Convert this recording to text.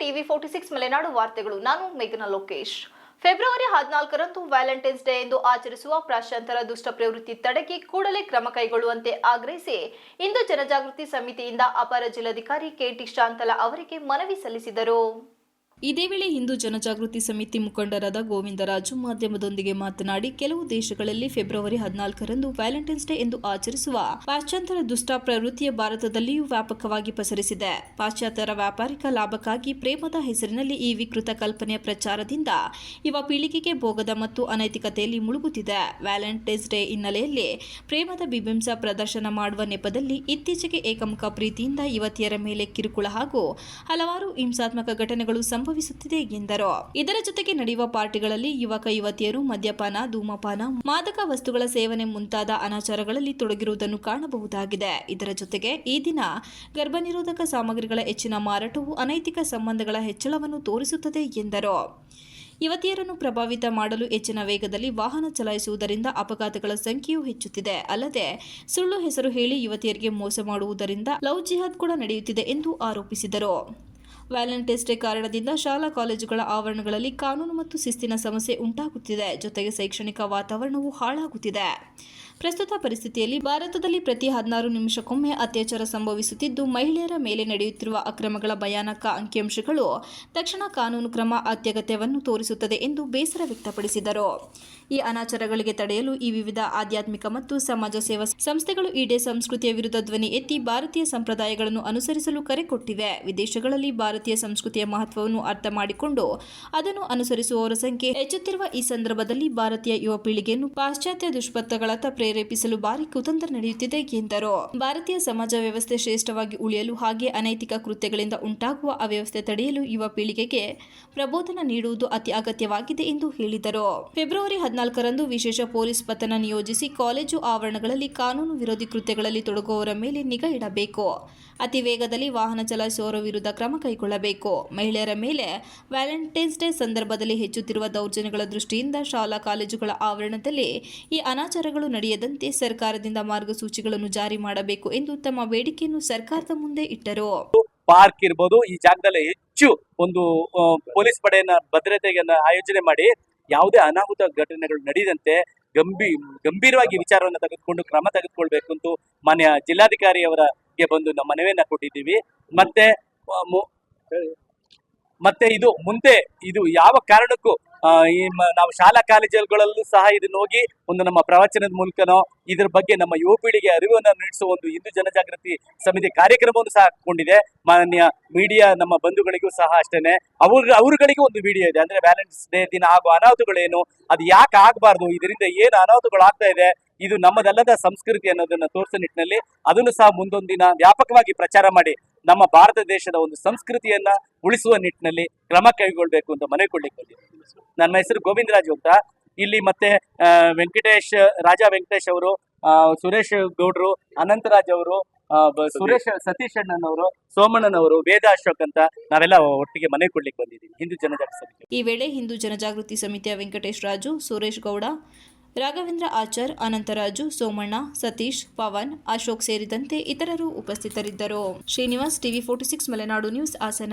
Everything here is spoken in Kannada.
ಟಿವಿ ಫೋರ್ಟಿ ಸಿಕ್ಸ್ ಮಲೆನಾಡು ವಾರ್ತೆಗಳು. ನಾನು ಮೇಘನ ಲೋಕೇಶ್. ಫೆಬ್ರವರಿ ಹದಿನಾಲ್ಕರಂದು ವ್ಯಾಲೆಂಟೈನ್ಸ್ ಡೇ ಎಂದು ಆಚರಿಸುವ ಪ್ರಾಶಾಂತರ ದುಷ್ಟ ಪ್ರವೃತ್ತಿ ತಡೆಗೆ ಕೂಡಲೇ ಕ್ರಮ ಕೈಗೊಳ್ಳುವಂತೆ ಆಗ್ರಹಿಸಿ ಇಂದು ಜನಜಾಗೃತಿ ಸಮಿತಿಯಿಂದ ಅಪರ ಜಿಲ್ಲಾಧಿಕಾರಿ ಕೆಟಿ ಶಾಂತಲಾ ಅವರಿಗೆ ಮನವಿ ಸಲ್ಲಿಸಿದರು. ಇದೇ ವೇಳೆ ಹಿಂದೂ ಜನಜಾಗೃತಿ ಸಮಿತಿ ಮುಖಂಡರಾದ ಗೋವಿಂದರಾಜು ಮಾಧ್ಯಮದೊಂದಿಗೆ ಮಾತನಾಡಿ ಕೆಲವು ದೇಶಗಳಲ್ಲಿ ಫೆಬ್ರವರಿ ಹದಿನಾಲ್ಕರಂದು ವ್ಯಾಲೆಂಟೈನ್ಸ್ ಡೇ ಎಂದು ಆಚರಿಸುವ ಪಾಶ್ಚಾತ್ಯರ ದುಷ್ಟ ಪ್ರವೃತ್ತಿಯ ಭಾರತದಲ್ಲಿಯೂ ವ್ಯಾಪಕವಾಗಿ ಪಸರಿಸಿದೆ. ಪಾಶ್ಚಾತ್ಯರ ವ್ಯಾಪಾರಿಕ ಲಾಭಕ್ಕಾಗಿ ಪ್ರೇಮದ ಹೆಸರಿನಲ್ಲಿ ಈ ವಿಕೃತ ಕಲ್ಪನೆಯ ಪ್ರಚಾರದಿಂದ ಯುವ ಪೀಳಿಗೆಗೆ ಭೋಗದ ಮತ್ತು ಅನೈತಿಕತೆಯಲ್ಲಿ ಮುಳುಗುತ್ತಿದೆ. ವ್ಯಾಲೆಂಟೈನ್ಸ್ ಡೇ ಹಿನ್ನೆಲೆಯಲ್ಲಿ ಪ್ರೇಮದ ಬಿಬಿಂಸ ಪ್ರದರ್ಶನ ಮಾಡುವ ನೆಪದಲ್ಲಿ ಇತ್ತೀಚೆಗೆ ಏಕಮುಖ ಪ್ರೀತಿಯಿಂದ ಯುವತಿಯರ ಮೇಲೆ ಕಿರುಕುಳ ಹಾಗೂ ಹಲವಾರು ಹಿಂಸಾತ್ಮಕ ಘಟನೆಗಳು ಸಂಭವಿಸುತ್ತಿದೆ ಎಂದರು. ಇದರ ಜೊತೆಗೆ ನಡೆಯುವ ಪಾರ್ಟಿಗಳಲ್ಲಿ ಯುವಕ, ಯುವತಿಯರು, ಮದ್ಯಪಾನ, ಧೂಮಪಾನ, ಮಾದಕ ವಸ್ತುಗಳ ಸೇವನೆ ಮುಂತಾದ ಅನಾಚಾರಗಳಲ್ಲಿ ತೊಡಗಿರುವುದನ್ನು ಕಾಣಬಹುದಾಗಿದೆ. ಇದರ ಜೊತೆಗೆ ಈ ದಿನ ಗರ್ಭನಿರೋಧಕ ಸಾಮಗ್ರಿಗಳ ಹೆಚ್ಚಿನ ಮಾರಾಟವು ಅನೈತಿಕ ಸಂಬಂಧಗಳ ಹೆಚ್ಚಳವನ್ನು ತೋರಿಸುತ್ತದೆ ಎಂದರು. ಯುವತಿಯರನ್ನು ಪ್ರಭಾವಿತ ಮಾಡಲು ಹೆಚ್ಚಿನ ವೇಗದಲ್ಲಿ ವಾಹನ ಚಲಾಯಿಸುವುದರಿಂದ ಅಪಘಾತಗಳ ಸಂಖ್ಯೆಯೂ ಹೆಚ್ಚುತ್ತಿದೆ. ಅಲ್ಲದೆ, ಸುಳ್ಳು ಹೆಸರು ಹೇಳಿ ಯುವತಿಯರಿಗೆ ಮೋಸ ಮಾಡುವುದರಿಂದ ಲವ್ ಜಿಹಾದ್ ಕೂಡ ನಡೆಯುತ್ತಿದೆ ಎಂದು ಆರೋಪಿಸಿದರು. ವ್ಯಾಲೆಂಟೈನ್ಸ್ ಡೇ ಕಾರಣದಿಂದ ಶಾಲಾ ಕಾಲೇಜುಗಳ ಆವರಣಗಳಲ್ಲಿ ಕಾನೂನು ಮತ್ತು ಶಿಸ್ತಿನ ಸಮಸ್ಯೆ ಉಂಟಾಗುತ್ತಿದೆ. ಜೊತೆಗೆ ಶೈಕ್ಷಣಿಕ ವಾತಾವರಣವು ಹಾಳಾಗುತ್ತಿದೆ. ಪ್ರಸ್ತುತ ಪರಿಸ್ಥಿತಿಯಲ್ಲಿ ಭಾರತದಲ್ಲಿ ಪ್ರತಿ ಹದಿನಾರು ನಿಮಿಷಕ್ಕೊಮ್ಮೆ ಅತ್ಯಾಚಾರ ಸಂಭವಿಸುತ್ತಿದ್ದು, ಮಹಿಳೆಯರ ಮೇಲೆ ನಡೆಯುತ್ತಿರುವ ಅಕ್ರಮಗಳ ಭಯಾನಕ ಅಂಕಿಅಂಶಗಳು ತಕ್ಷಣ ಕಾನೂನು ಕ್ರಮ ಅತ್ಯಗತ್ಯವನ್ನು ತೋರಿಸುತ್ತದೆ ಎಂದು ಬೇಸರ ವ್ಯಕ್ತಪಡಿಸಿದರು. ಈ ಅನಾಚಾರಗಳಿಗೆ ತಡೆಯಲು ಈ ವಿವಿಧ ಆಧ್ಯಾತ್ಮಿಕ ಮತ್ತು ಸಮಾಜ ಸೇವಾ ಸಂಸ್ಥೆಗಳು ಈಡೇ ಸಂಸ್ಕೃತಿಯ ವಿರುದ್ಧ ಧ್ವನಿ ಎತ್ತಿ ಭಾರತೀಯ ಸಂಪ್ರದಾಯಗಳನ್ನು ಅನುಸರಿಸಲು ಕರೆ ಕೊಟ್ಟಿವೆ. ವಿದೇಶಗಳಲ್ಲಿ ಭಾರತೀಯ ಸಂಸ್ಕೃತಿಯ ಮಹತ್ವವನ್ನು ಅರ್ಥ ಮಾಡಿಕೊಂಡು ಅದನ್ನು ಅನುಸರಿಸುವವರ ಸಂಖ್ಯೆ ಹೆಚ್ಚುತ್ತಿರುವ ಈ ಸಂದರ್ಭದಲ್ಲಿ ಭಾರತೀಯ ಯುವ ಪೀಳಿಗೆಯನ್ನು ಪಾಶ್ಚಾತ್ಯ ದುಷ್ಪತ್ತಗಳತ್ತ ಪ್ರೇರೇಪಿಸಲು ಭಾರಿ ಕುತಂತ್ರ ನಡೆಯುತ್ತಿದೆ ಎಂದರು. ಭಾರತೀಯ ಸಮಾಜ ವ್ಯವಸ್ಥೆ ಶ್ರೇಷ್ಠವಾಗಿ ಉಳಿಯಲು ಹಾಗೆ ಅನೈತಿಕ ಕೃತ್ಯಗಳಿಂದ ಉಂಟಾಗುವ ಅವ್ಯವಸ್ಥೆ ತಡೆಯಲು ಯುವ ಪೀಳಿಗೆಗೆ ಪ್ರಬೋಧನ ನೀಡುವುದು ಅತಿ ಅಗತ್ಯವಾಗಿದೆ ಎಂದು ಹೇಳಿದರು. ಫೆಬ್ರವರಿ ಹದಿನಾಲ್ಕರಂದು ವಿಶೇಷ ಪೊಲೀಸ್ ಪತನ ನಿಯೋಜಿಸಿ ಕಾಲೇಜು ಆವರಣಗಳಲ್ಲಿ ಕಾನೂನು ವಿರೋಧಿ ಕೃತ್ಯಗಳಲ್ಲಿ ತೊಡಗುವವರ ಮೇಲೆ ನಿಗಾ ಇಡಬೇಕು. ಅತಿ ವೇಗದಲ್ಲಿ ವಾಹನ ಚಲಾಯಿಸುವವರ ವಿರುದ್ಧ ಕ್ರಮ ಕೈಗೊಳ್ಳಬೇಕು ಮಹಿಳೆಯರ ಮೇಲೆ ವ್ಯಾಲೆಂಟೈನ್ಸ್ ಡೇ ಸಂದರ್ಭದಲ್ಲಿ ಹೆಚ್ಚುತ್ತಿರುವ ದೌರ್ಜನ್ಯಗಳ ದೃಷ್ಟಿಯಿಂದ ಶಾಲಾ ಕಾಲೇಜುಗಳ ಆವರಣದಲ್ಲಿ ಈ ಅನಾಚಾರಗಳು ನಡೆಯದಂತೆ ಸರ್ಕಾರದಿಂದ ಮಾರ್ಗಸೂಚಿಗಳನ್ನು ಜಾರಿ ಮಾಡಬೇಕು ಎಂದು ತಮ್ಮ ಬೇಡಿಕೆಯನ್ನು ಸರ್ಕಾರದ ಮುಂದೆ ಇಟ್ಟರು. ಪಾರ್ಕ್ ಇರ್ಬೋದು, ಈ ಜಾಗದಲ್ಲಿ ಹೆಚ್ಚು ಒಂದು ಪೊಲೀಸ್ ಪಡೆಯನ್ನ ಭದ್ರತೆಯನ್ನ ಆಯೋಜನೆ ಮಾಡಿ ಯಾವುದೇ ಅನಾಹುತ ಘಟನೆಗಳು ನಡೆಯದಂತೆ ಗಂಭೀ, ಗಂಭೀರವಾಗಿ ವಿಚಾರವನ್ನು ತೆಗೆದುಕೊಂಡು ಕ್ರಮ ತೆಗೆದುಕೊಳ್ಬೇಕು ಅಂತ ಮಾನ್ಯ ಜಿಲ್ಲಾಧಿಕಾರಿಯವರಿಗೆ ಬಂದು ನಮ್ಮ ಮನವಿಯನ್ನ ಕೊಟ್ಟಿದ್ದೀವಿ. ಮತ್ತೆ ಮತ್ತೆ ಇದು ಮುಂದೆ ಇದು ಯಾವ ಕಾರಣಕ್ಕೂ ಈ ನಾವು ಶಾಲಾ ಕಾಲೇಜುಗಳಲ್ಲೂ ಸಹ ಇದನ್ನ ಹೋಗಿ ಒಂದು ನಮ್ಮ ಪ್ರವಚನದ ಮೂಲಕನೋ, ಇದ್ರ ಬಗ್ಗೆ ನಮ್ಮ ಯುವ ಪೀಳಿಗೆ ಅರಿವನ್ನು ನೀಡಿಸುವ ಒಂದು ಹಿಂದೂ ಜನಜಾಗೃತಿ ಸಮಿತಿ ಕಾರ್ಯಕ್ರಮವನ್ನು ಸಹ ಹಾಕೊಂಡಿದೆ ಮಾನ್ಯ ಮೀಡಿಯಾ ನಮ್ಮ ಬಂಧುಗಳಿಗೂ ಸಹ ಅಷ್ಟೇನೆ. ಅವ್ರ, ಅವ್ರಗಳಿಗೂ ಒಂದು ವಿಡಿಯೋ ಇದೆ. ಅಂದ್ರೆ ವ್ಯಾಲೆಂಟೈನ್ಸ್ ಡೇ ದಿನ ಆಗುವ ಅನಾಹುತಗಳೇನು, ಅದು ಯಾಕೆ ಆಗಬಾರ್ದು, ಇದರಿಂದ ಏನು ಅನಾಹುತಗಳು ಆಗ್ತಾ ಇದೆ, ಇದು ನಮ್ಮದಲ್ಲದ ಸಂಸ್ಕೃತಿ ಅನ್ನೋದನ್ನ ತೋರಿಸೋ ನಿಟ್ಟಿನಲ್ಲಿ ಅದನ್ನು ಸಹ ಮುಂದೊಂದಿನ ವ್ಯಾಪಕವಾಗಿ ಪ್ರಚಾರ ಮಾಡಿ. ನಮ್ಮ ಭಾರತ ದೇಶದ ಒಂದು ಸಂಸ್ಕೃತಿಯನ್ನ ಉಳಿಸುವ ನಿಟ್ಟಿನಲ್ಲಿ ಕ್ರಮ ಕೈಗೊಳ್ಬೇಕು ಅಂತ ಮನವಿ ಕೊಡ್ಲಿಕ್ಕೆ ನನ್ನ ಹೆಸರು ಗೋವಿಂದರಾಜ್ ಅಂತ. ಇಲ್ಲಿ ಮತ್ತೆ ವೆಂಕಟೇಶ್, ರಾಜಾ ವೆಂಕಟೇಶ್ ಅವರು ಸುರೇಶ್ ಗೌಡ್ರು, ಅನಂತರಾಜ್ ಅವರು ಸುರೇಶ್ ಸತೀಶ್ ಅಣ್ಣನವರು, ಸೋಮಣ್ಣನವರು, ವೇದ ಅಶೋಕ್ ಅಂತ ನಾವೆಲ್ಲ ಒಟ್ಟಿಗೆ ಮನೆ ಕೊಡ್ಲಿಕ್ಕೆ ಬಂದಿದ್ದೀವಿ ಹಿಂದೂ ಜನಜಾಗೃತಿ ಸಮಿತಿ. ಈ ವೇಳೆ ಹಿಂದೂ ಜನಜಾಗೃತಿ ಸಮಿತಿಯ ವೆಂಕಟೇಶ್ ರಾಜು, ಸುರೇಶ್ ಗೌಡ ರಾಘವೇಂದ್ರ ಆಚಾರ್, ಅನಂತರಾಜು, ಸೋಮಣ್ಣ, ಸತೀಶ್, ಪವನ್, ಅಶೋಕ್ ಸೇರಿದಂತೆ ಇತರರು ಉಪಸ್ಥಿತರಿದ್ದರು. Srinivas, TV forty six, Malenadu news, Hassan.